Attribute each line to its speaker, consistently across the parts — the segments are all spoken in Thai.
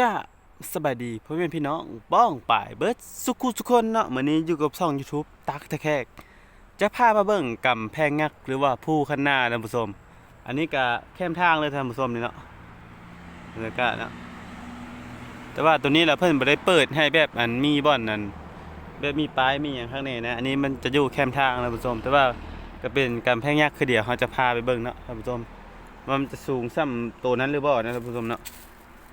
Speaker 1: กะสบายดีพ่อแม่พี่น้องบ้องป่ายเบิร์ดสุขุสุคนเนาะมื้อนี้อยู่กับช่อง YouTube ตักตะแคกจะพามาเบิ่งกำแพงยักหรือว่าผู้คันหน้าท่านผู้ชมอันนี้ก็แคมทางเลยท่านผู้ชมนี่เนาะบรรยากาศเนาะแต่ว่าตัวนี้ล่ะเพิ่นบ่ได้เปิดให้แบบอันมีบ่อนนั่นแบบมีป้ายมีหยังข้างในนะอันนี้มันจะอยู่แคมทางท่านผู้ชมแต่ว่าก็เป็นกำแพงยักษ์คือเดียวเราจะพาไปเบิ่งเนาะท่านผู้ชมว่ามันจะสูงซ้ำตัวนั้นหรือบ่นะท่านผู้ชมเนาะ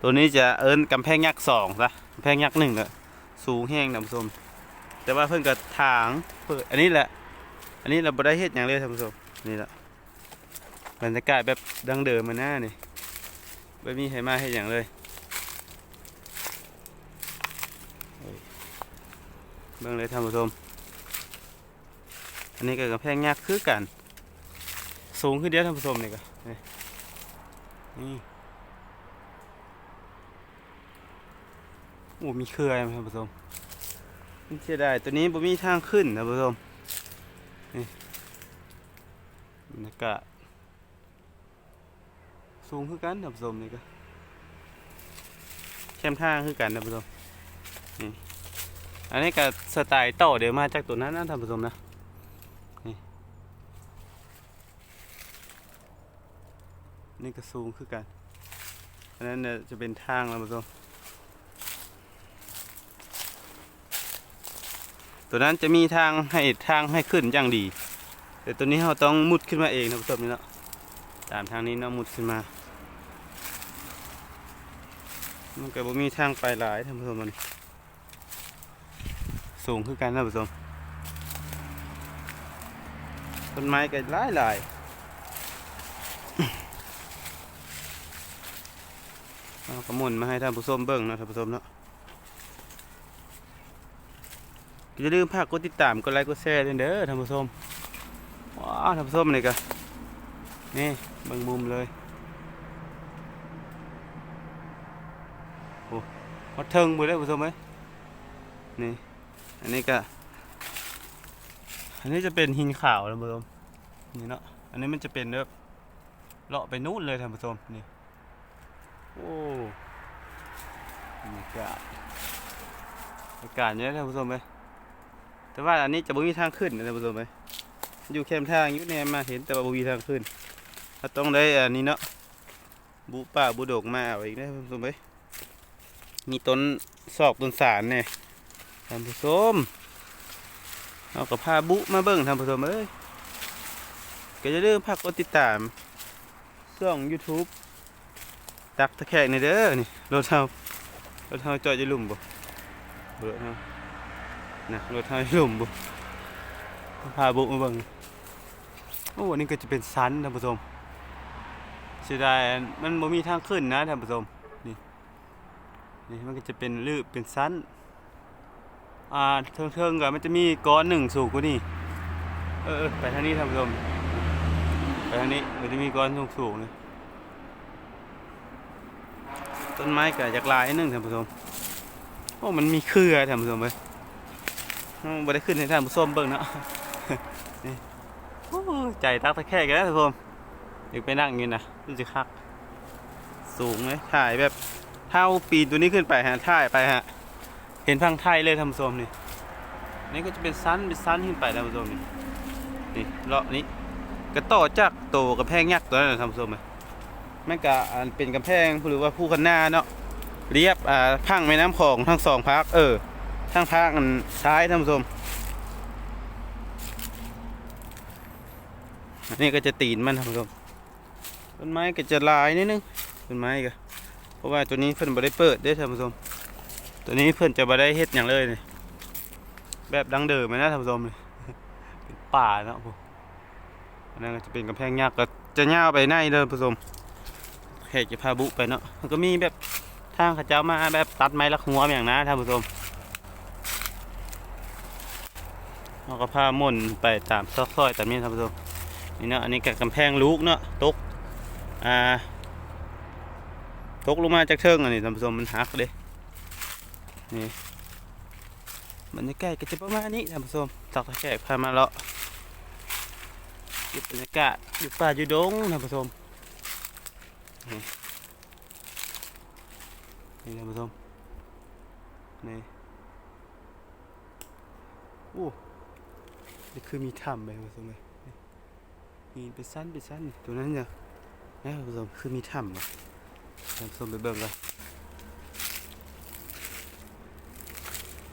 Speaker 1: ตัวนี้จะเอิ้นกำแพงยักษ์สองซะกำแพงยักษ์หนึ่งอะสูงแห้งท่านผู้ชมแต่ว่าเพิ่นก็ถางเปิดอันนี้แหละ อันนี้เราบ่ได้เฮ็ดหยังเลยท่านผู้ชมนี่แหละบรรยากาศแบบดังเดิมมาหน้านี่ไม่มีใครมาเฮ็ดหยังเลยเฮ้ยเบิ่งเลยท่านผู้ชมอันนี้ก็กำแพงยักษ์คือกัน สูงขึ้นเดียวท่านผู้ชมนี่ก็นี่นี่ โอ้มีเครือไหมท่านผู้ชมนี่เสียดายตัวนี้บ่มีทางขึ้นท่านผู้ชมนี่บรรยากาศสูงคือกันท่านผู้ชมนี่ก็แคมทางคือกันท่านผู้ชมนี่อันนี้ก็สไตล์ต่อเดี๋ยวมาจากตัวนั้นนะท่านผู้ชมนะนี่นี่ก็สูงคือกันอันนั้นจะเป็นทางท่านผู้ชม ตัวนั้นจะมีทางให้ทางให้ขึ้นอย่างดี แต่ตัวนี้เราต้องมุดขึ้นมาเองนะผู้ชมนี่เนาะตามทางนี้เนาะมุดขึ้นมา มันก็บ่มีทางไปหลายท่านผู้ชมมันสูงขึ้นกันนะผู้ชมต้นไม้ก็หลายหลายเอากระมุนมาให้ท่านผู้ชมเบิ่งนะท่านผู้ชมเนาะ อย่าลืมฝากกดติดตามกดไลค์กดแชร์ด้วยเด้อท่านผู้ชมว้าวท่านผู้ชมนี่ก็นี่บางมุมเลยโอ้ฮอดเทิงไปเลยผู้ชมเอ้ยนี่อันนี้ก็อันนี้จะเป็นหินขาวท่านผู้ชมนี่เนาะอันนี้มันจะเป็นแบบเลาะไปนู่นเลยท่านผู้ชมนี่โอ้บรรยากาศบรรยากาศเนี่ยท่านผู้ชมเอ้ย แต่ว่าอันนี้จะบ่มีทางขึ้นนะท่านผู้ชมไหมอยู่แคมทางอยู่เนี่ยมาเห็นแต่ว่าบ่มีทางขึ้นถ้าต้องได้อันนี้เนาะบุป่าบุดกมาเอาอีกนะท่านผู้ชมไหมมีต้นศอกต้นสารเนี่ยท่านผู้ชมเอากับพาบุมาเบิ่งท่านผู้ชมเอ้ยก็จะเริ่มพักกดติดตามช่อง YouTube ตักตะแคงในเด้อนี่รถเฮารถเฮาจอดอยู่ลุมบ่เบื่อเฮา นะรถไฟลมบุพาบุมาเบิ่งโอ้อันนี้ก็จะเป็นสันท่านผู้ชมเสียดายมันบ่มีทางขึ้นนะท่านผู้ชมนี่นี่มันก็จะเป็นลืบเป็นสันอ่าเทิงๆก็มันจะมีก้อนหนึ่งสูงกว่านี้เออไปทางนี้ท่านผู้ชมไปทางนี้มันจะมีก้อนสูงสูงๆเลยต้นไม้ก็จากลายหนึงท่านผู้ชมโอ้มันมีเครือท่านผู้ชมเว้ย บ่ได้ขึ้นให้ท่านผู้ชมเบิ่งเนาะนี่โอ้ใจตักตะแคกกันแล้วท่านผู้ชมอยากไปนั่งอยู่นะรู้สึกคัก สูงเลยถ่ายแบบเท่าปีนตัวนี้ขึ้นไปฮะถ่ายไปฮะเห็นพังไทยเลยท่านผู้ชมนี่นี่ก็จะเป็นสั้นเป็นสั้นขึ้นไปท่านผู้ชมนี่นี่เลาะนี้ก็ต่อจากโตกระแพงยักษ์ตัวนั้นท่านผู้ชมเลยแม่ก็อันเป็นกำแพงหรือว่าผู้คันหน้าเนาะเรียบอ่าพังแม่น้ำของทั้งสองภาคเออ ทางภาคอันซ้ายท่านผู้ชมอันนี้ก็จะตีนมันท่านผู้ชมต้นไม้ก็จะลายนิดนึงต้นไม้ก็เพราะว่าตัวนี้เพิ่นบ่ได้เปิดด้อท่านผู้ชมตัวนี้เพิ่นจะบ่ได้เฮ็ดอย่างเลยนี่แบบดังเดิมนะท่านผู้ชมนี่เป็นป่าเนาะผมอันนั้นก็จะเป็นกำแพงยักษ์ก็จะย่าไปในเด้อท่านผู้ชมแขกจะพาบุไปเนาะมันก็มีแบบทางขาเจ้ามาแบบตัดไม้ละหัวอย่างนะท่านผู้ชม เราก็พาม่นไปตามซอกซอยตามนี้ท่านผู้ชมนี่เนาะอันนี้กับกำแพงลูกเนาะตกอ่าตกลงมาจากเทิงอันนี้ท่านผู้ชมมันหักเด้นี่บรรยากาศก็จะประมาณนี้ท่านผู้ชมตักตะแกกพามาเลาะเก็บบรรยากาศอยู่ป่าอยู่ดงท่านผู้ชมนี่นี่ท่านผู้ชมนี่โอ้ นี่คือมีถ้ำไปท่านผู้ชมเลยนี่มีเป็นสั้นเป็นสั้นตัวนั้นเนี่ยนะท่านผู้ชมคือมีถ้ำเลยผู้ชมไปเบิ่งกัน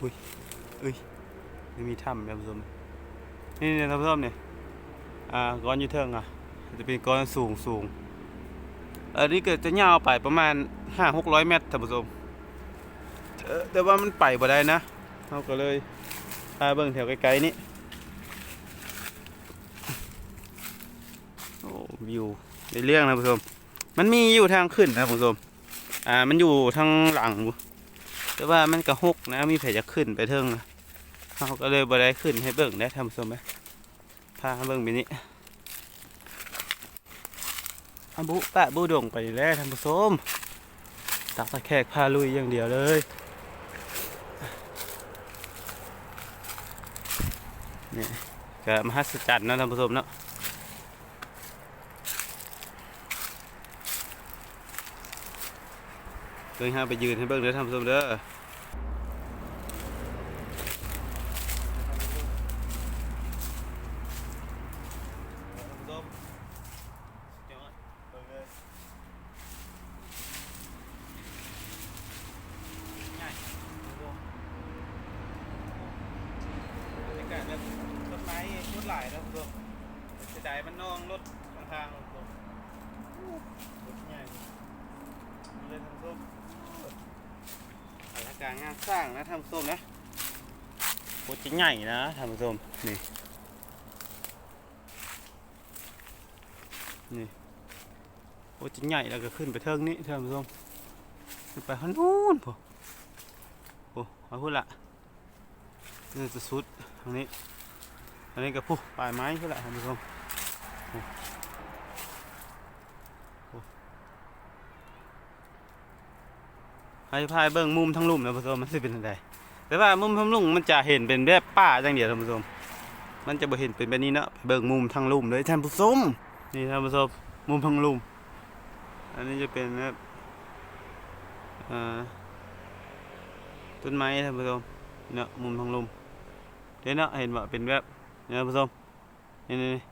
Speaker 1: อุ้ยเอ้ยนี่มีถ้ำท่านผู้ชมนี่นี่ท่านผู้ชมเนี่ยอ่าก้อนยูเทิงอะจะเป็นก้อนสูงสูงอันนี้ก็จะยาวไปประมาณห้าหกร้อยเมตรท่านผู้ชมเออแต่ว่ามันไปบ่ได้นะเราก็เลยพาเบิ่งแถวไกลๆนี่โอ้ วิวในเรื่องนะผู้ชม มันมีอยู่ทางขึ้นนะผู้ชม อ่า มันอยู่ทางหลัง แต่ว่ามันก็หกนะ มีแผลจะขึ้นไปเทิงนะเราก็เลยบ่ไดขึ้นให้เบิ่งได้ท่านผู้ชมไหมพาเบิ่งไปนี้อาบุปะบุดงไปแล้วท่านผู้ชมตักตะแคกพาลุยอย่างเดียวเลยนี่ก็มหัศจรรย์นะท่านผู้ชมเนาะ เดินห้าไปยืนให้เบิ่งเด้อท่านผู้ชมเด้อต้นไม้รถหลายนะคุณผู้ชมเสียดายมันนองรถข้างทางคุณผู้ชมรถใหญ่เลยท่านผู้ชม อลัง การงานสร้างนะท่านผู้ชมนะโคตรใหญ่นะท่านผู้ชมนี่นี่โคตรใหญ่แล้วก็ขึ้นไปเทิงนี้ท่านผู้ชมขึ้นไปข้างนู้นพอโอ้มาพูดละนี่จะสุดทางนี้อันนี้ก็พูปลายไม้พูดละท่านผู้ชมโอ้โอ้ ให้พายเบิ่งมุมทั้งลุ่มนะท่านผู้ชมมันสิเป็นยังไงแต่ว่ามุมทั้งลุ่มมันจะเห็นเป็นแบบป่าจังเดียวท่านผู้ชมมันจะบ่เห็นเป็นแบบนี้เนาะเบิ่งมุมทั้งลุ่มเลยท่านผู้ชมนี่ท่านผู้ชมมุมทั้งลุ่มอันนี้จะเป็นแบบต้นไม้ท่านผู้ชมเนาะมุมทั้งลุ่มเดี๋ยวเนาะเห็นว่าเป็นแบบนี่ท่านผู้ชมนี่นี่นี่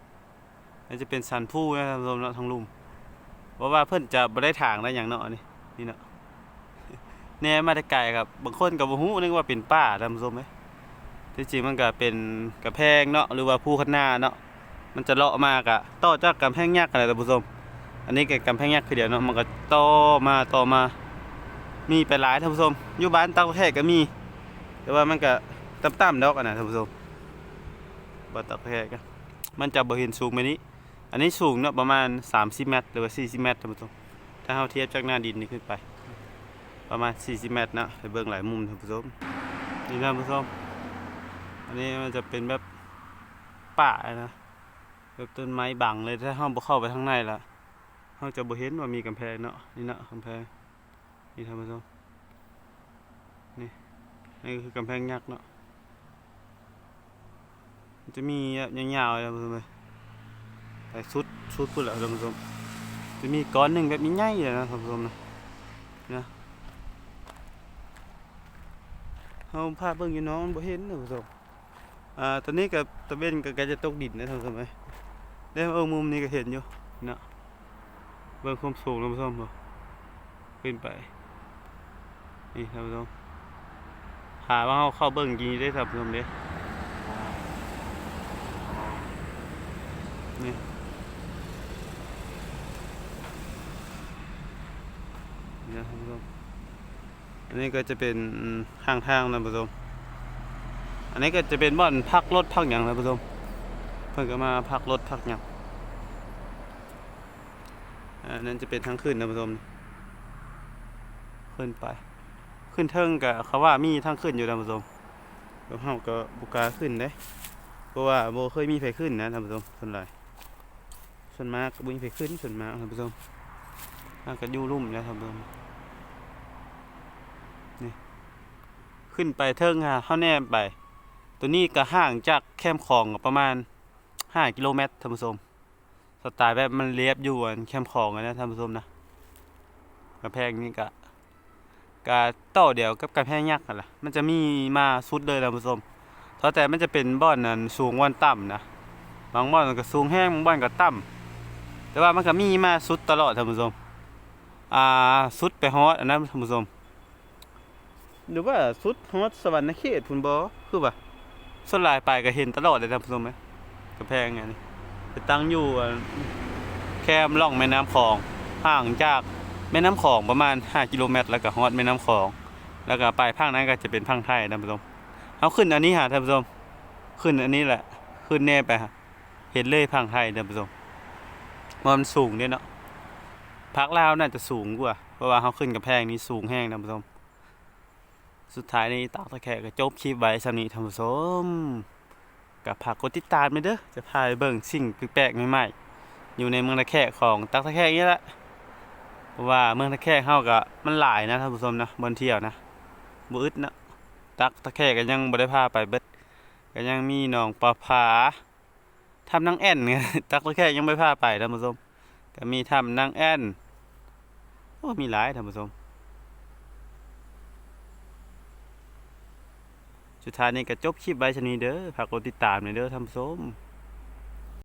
Speaker 1: อันจะเป็นสันผู้นะท่านผู้ชมเนาะทั้งลุ่มเพราะว่าเพิ่อนจะบ่ได้ถางได้อย่างเนาะนี่นี่เนาะ แหน่มาแต่ไกลครับบางคนก็บ่ฮู้นึกว่าเป็นป่าท่านผู้ชมเอ้ยที่จริงมันก็เป็นกระแพงเนาะหรือว่าภูคันนาเนาะมันจะเลาะมากอะต่อจากกำแพงยักษ์อะไรท่านผู้ชมอันนี้ก็กำแพงยักษ์คือเดียวเนาะมันก็ต่อมาต่อมา มีไปหลายท่านผู้ชมอยู่บ้านตากแพกก็มี แต่ว่ามันก็ต่ำๆดอกอันนะท่านผู้ชมบ้านตากแพกก็มันจะบ่เห็นสูงแบบนี้ อันนี้สูงเนาะประมาณ 30 เมตรหรือว่า 40 เมตรท่านผู้ชมถ้าเฮาเทียบจากหน้าดินนี่ขึ้นไป ประมาณ 40 เมตรนะไปเบิ่งหลายมุมท่านผู้ชมนี่นะท่านผู้ชมอันนี้มันจะเป็นแบบป่านะแบบต้นไม้บังเลยถ้าเฮาบ่เข้าไปข้างในละเฮาจะบ่เห็นว่ามีกำแพงเนาะนี่นะกำแพงนี่ท่านผู้ชมนี่นี่คือกำแพงยักษ์เนาะมันจะมียาวๆท่านผู้ชมเลยไปสุดสุดพุ่นแหละท่านผู้ชมจะมีก้อนหนึ่งแบบใหญ่ๆเลยนะท่านผู้ชมนะ เฮาพาเบิ่งอยู่เน้องมันบ่เห็นท่านผู้ชมอ่าตอนนี้ก็ตะเวนก็ใกล้จะตกดินนะท่านผู้ชมเอ้ยได้เออมุมนี้ก็เห็นอยู่เนาะเบิ่งความสูงท่านผู้ชมบ่ขึ้นไปนี่ท่านผู้ชมหาว่าเฮาเข้าเบิ่งจริงได้ท่านผู้ชมเด้นี่นี่นะท่านผู้ชม อันนี้ก็จะเป็นข้างทางนะผู้ชมอันนี้ก็จะเป็นบ่อนพักรถพักอย่างนะผู้ชมเพิ่นก็มาพักรถพักอย่างอันนั้นจะเป็นทางขึ้นนะผู้ชมขึ้นไป ขึ้นเทิงกับเขาว่ามีทางขึ้นอยู่นะผู้ชมก็เฮาก็บุกาขึ้นเด้เพราะว่าโบเคยมีไฟขึ้นนะท่านผู้ชมส่วนหลายส่วนมากก็บ่มีไฟขึ้นส่วนมากท่านผู้ชมถ้าก็ยู่ลุ่มนะท่านผู้ชม ขึ้นไปเทิงค่ะเข้าแนมไป ตัวนี้ก็ห่างจากแคมป์ของประมาณ 5 กิโลเมตรท่านผู้ชมสไตล์แบบมันเรียบอยู่แคมป์ของนะท่านผู้ชมนะกระแพงนี่ก็กะต่อเดียวกับกำแพงยักษ์นั่นล่ะมันจะมีมาสุดเลยท่านผู้ชมเพราะแต่มันจะเป็นบ่อนนั้นสูงวันต่ำนะบางบ่อนก็สูงแห้งบางบ่อนก็ต่ำแต่ว่ามันก็มีมาสุดตลอดท่านผู้ชมอ่าสุดไปฮอดอันนั้นท่านผู้ชม หรือว่าสุดฮอดสวรรค์เขตพุ่นบ่คือว่าสลายไปก็เห็นตลอดเลยท่านผู้ชมไหมกำแพงอันนี้ไปตั้งอยู่แคมล่องแม่น้ำคลองห่างจากแม่น้ำคลองประมาณ 5 กิโลเมตร แล้วก็ฮอดแม่น้ำคลอง แล้วก็ไปภาคนั้นก็จะเป็นภาคไทยท่านผู้ชมเอาขึ้นอันนี้หาท่านผู้ชมขึ้นอันนี้แหละ ขึ้นแน่ไปฮะเห็นเลยภาคไทยท่านผู้ชมมันสูงเนี่ยเนาะภาคลาวน่าจะสูงกว่าเพราะว่าเขาขึ้นกับแพงนี้สูงแห้งท่านผู้ชม สุดท้ายนี้ตากตะแคก็จบคลิปไว้สำนีท่านผู้ชมกับผักกดติดตามไปเด้อจะพาไปเบิ่งสิ่งแปลกๆใหม่ๆอยู่ในเมืองตะแคของตักตะแคนี่แหละเพราะว่าเมืองตะแคเฮาก็มันหลายนะท่านผู้ชมนะบนเที่ยวนะบ่อึดนะตักตะแคก็ยังบ่ได้พาไปเบิดก็ยังมีหนองปลาผาทำนางแอ่นไงตักตะแคยังไม่พาไปท่านผู้ชมก็มีทำนางแอ่นโอ้มีหลายท่านผู้ชม สุดท้ายนี้ก็จบคลิปไว้ชนีเด้อฝากกดติดตามหน่อยเด้อท่านผู้ชม